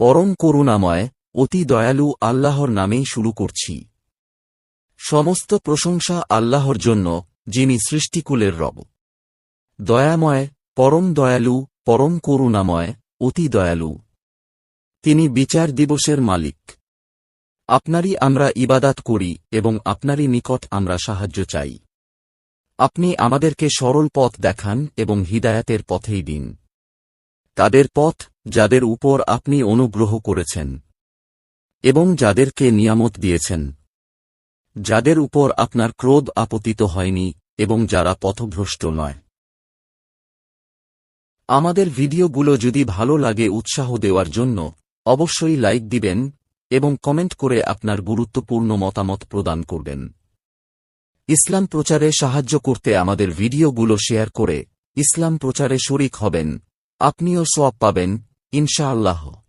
পরম করুণাময়, অতি দয়ালু আল্লাহর নামেই শুরু করছি। সমস্ত প্রশংসা আল্লাহর জন্য, যিনি সৃষ্টিকুলের রব। দয়াময়, পরম দয়ালু, পরম করুণাময়, অতি দয়ালু। তিনি বিচার দিবসের মালিক। আপনারই আমরা ইবাদাত করি এবং আপনারই নিকট আমরা সাহায্য চাই। আপনি আমাদেরকে সরল পথ দেখান এবং হিদায়াতের পথেই দিন। তাদের পথ যাদের উপর আপনি অনুগ্রহ করেছেন এবং যাদেরকে নিয়ামত দিয়েছেন। যাদের উপর আপনার ক্রোধ আপতিত হয়নি এবং যারা পথভ্রষ্ট নয়। আমাদের ভিডিওগুলো যদি ভালো লাগে উৎসাহ দেওয়ার জন্য, অবশ্যই লাইক দিবেন এবং কমেন্ট করে আপনার গুরুত্বপূর্ণ মতামত প্রদান করবেন। ইসলাম প্রচারে সাহায্য করতে আমাদের ভিডিওগুলো শেয়ার করে ইসলাম প্রচারে শরিক হবেন। আপনিও সব পাবেন انشاءاللہ ہو